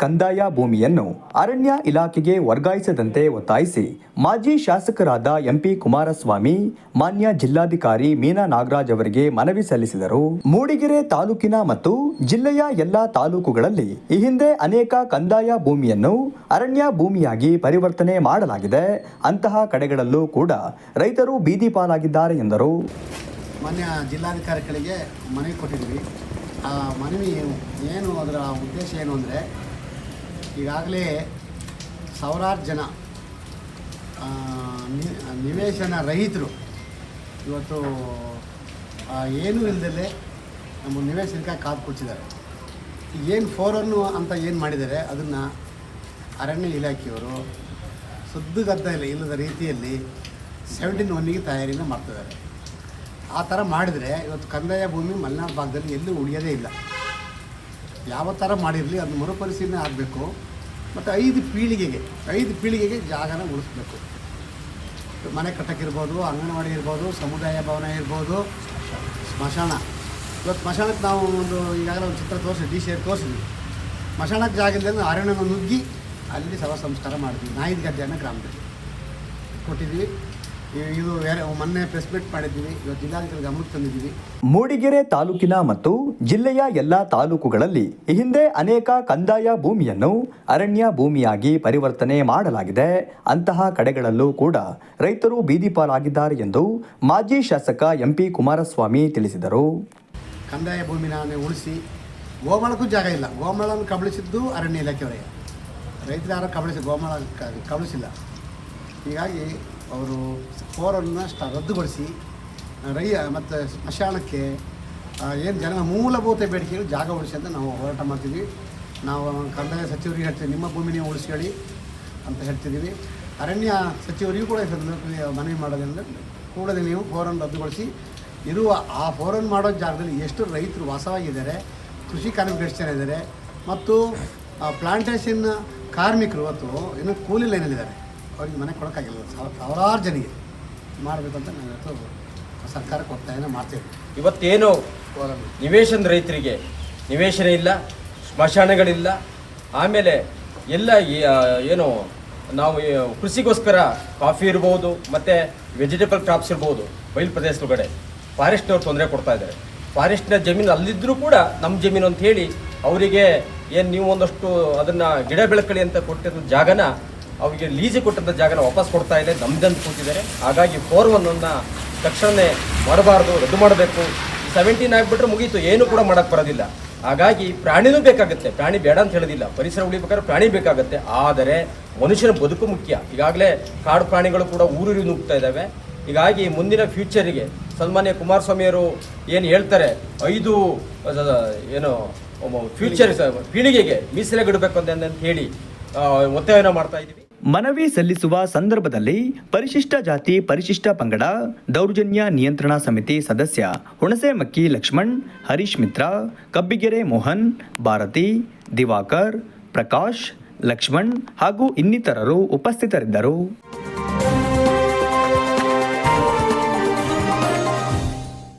ಕಂದಾಯ ಭೂಮಿಯನ್ನು ಅರಣ್ಯ ಇಲಾಖೆಗೆ ವರ್ಗಾಯಿಸದಂತೆ ಒತ್ತಾಯಿಸಿ ಮಾಜಿ ಶಾಸಕರಾದ ಎಂಪಿ ಕುಮಾರಸ್ವಾಮಿ, ಮಾನ್ಯ ಜಿಲ್ಲಾಧಿಕಾರಿ ಮೀನಾ ನಾಗರಾಜ್ ಅವರಿಗೆ ಮನವಿ ಸಲ್ಲಿಸಿದರು. ಮೂಡಿಗೆರೆ ತಾಲೂಕಿನ ಮತ್ತು ಜಿಲ್ಲೆಯ ಎಲ್ಲಾ ತಾಲೂಕುಗಳಲ್ಲಿ ಈ ಹಿಂದೆ ಅನೇಕ ಕಂದಾಯ ಭೂಮಿಯನ್ನು ಅರಣ್ಯ ಭೂಮಿಯಾಗಿ ಪರಿವರ್ತನೆ ಮಾಡಲಾಗಿದೆ. ಅಂತಹ ಕಡೆಗಳಲ್ಲೂ ಕೂಡ ರೈತರು ಬೀದಿ ಪಾಲಾಗಿದ್ದಾರೆ ಎಂದರು. ಮಾನ್ಯ ಜಿಲ್ಲಾಧಿಕಾರಿಗಳಿಗೆ ಮನವಿ ಕೊಟ್ಟಿದ್ವಿ. ಆ ಮನವಿ ಏನು ಅದರ ಉದ್ದೇಶ ಏನು ಅಂದರೆ ಈಗಾಗಲೇ ಸಾವಿರಾರು ಜನ ನಿವೇಶನ ರಹಿತರು ಇವತ್ತು ಏನೂ ಇಲ್ಲದಲ್ಲೇ ನಮ್ಮ ನಿವೇಶನಕ್ಕಾಗಿ ಕಾದು ಕೂತಿದ್ದಾರೆ. ಏನು ಫೋರನ್ನು ಅಂತ ಏನು ಮಾಡಿದ್ದಾರೆ, ಅದನ್ನು ಅರಣ್ಯ ಇಲಾಖೆಯವರು ಸುದ್ದುಗದ್ದ ಇಲ್ಲ, ಇಲ್ಲದ ರೀತಿಯಲ್ಲಿ ಸೆವೆಂಟೀನ್ ಒನ್ನಿಗೆ ತಯಾರಿನ ಮಾಡ್ತಿದ್ದಾರೆ. ಆ ಥರ ಮಾಡಿದರೆ ಇವತ್ತು ಕಂದಾಯ ಭೂಮಿ ಮಲೆನಾಡು ಭಾಗದಲ್ಲಿ ಎಲ್ಲೂ ಉಳಿಯೋದೇ ಇಲ್ಲ. ಯಾವ ಥರ ಮಾಡಿರಲಿ ಅದನ್ನ ಮರುಪರಿಶೀಲನೆ ಆಗಬೇಕು. ಮತ್ತು ಐದು ಪೀಳಿಗೆಗೆ ಐದು ಪೀಳಿಗೆಗೆ ಜಾಗನ ಉಳಿಸ್ಬೇಕು. ಮನೆ ಕಟ್ಟಕ್ಕಿರ್ಬೋದು, ಅಂಗನವಾಡಿ ಇರ್ಬೋದು, ಸಮುದಾಯ ಭವನ ಇರ್ಬೋದು, ಸ್ಮಶಾನ. ಇವತ್ತು ಸ್ಮಶಾನಕ್ಕೆ ನಾವು ಒಂದು ಈಗಾಗಲೇ ಒಂದು ಚಿತ್ರ ತೋರಿಸಿ, ಡಿ ಶೇರ್ ತೋರಿಸಿದ್ವಿ. ಸ್ಮಶಾನಕ್ಕೆ ಜಾಗ ಇಲ್ಲದೆ ಅರಣ್ಯನ ನುಗ್ಗಿ ಅಲ್ಲಿ ಶವ ಸಂಸ್ಕಾರ ಮಾಡಿದ್ವಿ. ನಾಯಿದ ಗದ್ದೆಯನ್ನು ಗ್ರಾಮದಲ್ಲಿ ಕೊಟ್ಟಿದ್ವಿ. ಇದು ಮೊನ್ನೆ ಪ್ರೆಸ್ ಮೀಟ್ ಮಾಡಿದ್ವಿ. ಇವತ್ತು ಜಿಲ್ಲಾಧಿಕಾರಿ ಗಮನಕ್ಕೆ ತಂದಿದ್ದೀವಿ. ಮೂಡಿಗೆರೆ ತಾಲೂಕಿನ ಮತ್ತು ಜಿಲ್ಲೆಯ ಎಲ್ಲಾ ತಾಲೂಕುಗಳಲ್ಲಿ ಈ ಹಿಂದೆ ಅನೇಕ ಕಂದಾಯ ಭೂಮಿಯನ್ನು ಅರಣ್ಯ ಭೂಮಿಯಾಗಿ ಪರಿವರ್ತನೆ ಮಾಡಲಾಗಿದೆ. ಅಂತಹ ಕಡೆಗಳಲ್ಲೂ ಕೂಡ ರೈತರು ಬೀದಿಪಾಲಾಗಿದ್ದಾರೆ ಎಂದು ಮಾಜಿ ಶಾಸಕ ಎಂಪಿ ಕುಮಾರಸ್ವಾಮಿ ತಿಳಿಸಿದರು. ಕಂದಾಯ ಭೂಮಿನ ಉಳಿಸಿ ಗೋಮಳಕ್ಕೂ ಜಾಗ ಇಲ್ಲ. ಗೋಮಾಳನ್ನು ಕಬಳಿಸಿದ್ದು ಅರಣ್ಯ ಇಲಾಖೆಯವರಿಗೆ ರೈತರು ಕಬಳಿಸಿ ಗೋಮಾಳ ಕಬಳಿಸಿಲ್ಲ. ಹೀಗಾಗಿ ಅವರು ಫೋರನ್ನು ರದ್ದುಗೊಳಿಸಿ ರೈ ಮತ್ತು ಸ್ಮಶಾನಕ್ಕೆ ಏನು ಜನ ಮೂಲಭೂತ ಬೇಡಿಕೆಗಳು ಜಾಗ ಉಳಿಸಿ ಅಂತ ನಾವು ಹೋರಾಟ ಮಾಡ್ತೀವಿ ನಾವು ಕಂದಾಯ ಸಚಿವರಿಗೆ ಹೇಳ್ತೀವಿ, ನಿಮ್ಮ ಭೂಮಿ ನೀವು ಉಳಿಸ್ಕೊಳ್ಳಿ ಅಂತ ಹೇಳ್ತಿದ್ದೀವಿ. ಅರಣ್ಯ ಸಚಿವರಿಗೂ ಕೂಡ ಮನವಿ ಮಾಡೋದ್ರಿಂದ ಕೂಡಲೇ ನೀವು ಫೋರನ್ ರದ್ದುಗೊಳಿಸಿ. ಇರುವ ಆ ಫೋರನ್ ಮಾಡೋ ಜಾಗದಲ್ಲಿ ಎಷ್ಟು ರೈತರು ವಾಸವಾಗಿದ್ದಾರೆ, ಕೃಷಿ ಕಾರ್ಮಿಕರು ಎಷ್ಟು ಇದ್ದಾರೆ, ಮತ್ತು ಪ್ಲಾಂಟೇಷನ್ ಕಾರ್ಮಿಕರು ಇವತ್ತು ಇನ್ನೂ ಕೂಲಿ ಲೈನಲ್ಲಿದ್ದಾರೆ ಅವ್ರಿಗೆ ಮನೆ ಕೊಡೋಕ್ಕಾಗಿಲ್ಲ, ಸಾವಿರ ಸಾವಿರಾರು ಜನಿಗೆ ಮಾಡಬೇಕಂತ ನಾನು ಇವತ್ತು ಸರ್ಕಾರಕ್ಕೆ ಒತ್ತಾಯನ ಮಾಡ್ತೇವೆ. ಇವತ್ತೇನು ನಿವೇಶನ ರೈತರಿಗೆ ನಿವೇಶನ ಇಲ್ಲ ಸ್ಮಶಾನಗಳಿಲ್ಲ ಆಮೇಲೆ ಎಲ್ಲ ಏನು ನಾವು ಕೃಷಿಗೋಸ್ಕರ ಕಾಫಿ ಇರ್ಬೋದು ಮತ್ತು ವೆಜಿಟೇಬಲ್ ಕ್ರಾಪ್ಸ್ ಇರ್ಬೋದು ಬಯಲು ಕಡೆ ಫಾರೆಸ್ಟ್ನವ್ರು ತೊಂದರೆ ಕೊಡ್ತಾ ಇದ್ದಾರೆ. ಫಾರೆಸ್ಟ್ನ ಜಮೀನು ಅಲ್ಲಿದ್ದರೂ ಕೂಡ ನಮ್ಮ ಜಮೀನು ಅಂತ ಹೇಳಿ ಅವರಿಗೆ ಏನು ನೀವು ಒಂದಷ್ಟು ಅದನ್ನು ಗಿಡ ಬೆಳಕಳಿ ಅಂತ ಕೊಟ್ಟಿರೋ ಜಾಗನ ಅವರಿಗೆ ಲೀಜಿ ಕೊಟ್ಟಂಥ ಜಾಗನ ವಾಪಸ್ ಕೊಡ್ತಾ ಇದೆ ನಮ್ದಂತ ಕೂತಿದ್ದಾರೆ. ಹಾಗಾಗಿ ಫೋರ್ ಒನ್ನನ್ನು ತಕ್ಷಣವೇ ಮಾಡಬಾರ್ದು, ರದ್ದು ಮಾಡಬೇಕು. ಸೆವೆಂಟೀನ್ ಆಗಿಬಿಟ್ರೆ ಮುಗೀತು, ಏನು ಕೂಡ ಮಾಡಕ್ಕೆ ಬರೋದಿಲ್ಲ. ಹಾಗಾಗಿ ಪ್ರಾಣಿನೂ ಬೇಕಾಗುತ್ತೆ. ಪ್ರಾಣಿ ಬೇಡ ಅಂತ ಹೇಳೋದಿಲ್ಲ. ಪರಿಸರ ಉಳಿಬೇಕಾದ್ರೆ ಪ್ರಾಣಿ ಬೇಕಾಗುತ್ತೆ. ಆದರೆ ಮನುಷ್ಯನ ಬದುಕು ಮುಖ್ಯ. ಈಗಾಗಲೇ ಕಾಡು ಪ್ರಾಣಿಗಳು ಕೂಡ ಊರೂರಿ ನುಗ್ತಾ ಇದ್ದಾವೆ. ಹೀಗಾಗಿ ಮುಂದಿನ ಫ್ಯೂಚರಿಗೆ ಸನ್ಮಾನ್ಯ ಕುಮಾರಸ್ವಾಮಿಯವರು ಏನು ಹೇಳ್ತಾರೆ? ಐದು ಏನು ಫ್ಯೂಚರ್ ಪೀಳಿಗೆಗೆ ಮೀಸಲಿಗಿಡಬೇಕು ಅಂತ ಹೇಳಿ ಒತ್ತಾಯನ ಮಾಡ್ತಾ ಇದ್ದೀವಿ. ಮನವಿ ಸಲ್ಲಿಸುವ ಸಂದರ್ಭದಲ್ಲಿ ಪರಿಶಿಷ್ಟ ಜಾತಿ, ಪರಿಶಿಷ್ಟ ಪಂಗಡ, ದೌರ್ಜನ್ಯ ನಿಯಂತ್ರಣ ಸಮಿತಿ ಸದಸ್ಯ ಹುಣಸೆಮಕ್ಕಿ ಲಕ್ಷ್ಮಣ್, ಹರೀಶ್ ಮಿತ್ರ, ಕಬ್ಬಿಗೆರೆ ಮೋಹನ್, ಭಾರತಿ, ದಿವಾಕರ್, ಪ್ರಕಾಶ್, ಲಕ್ಷ್ಮಣ್ ಹಾಗೂ ಇನ್ನಿತರರು ಉಪಸ್ಥಿತರಿದ್ದರು.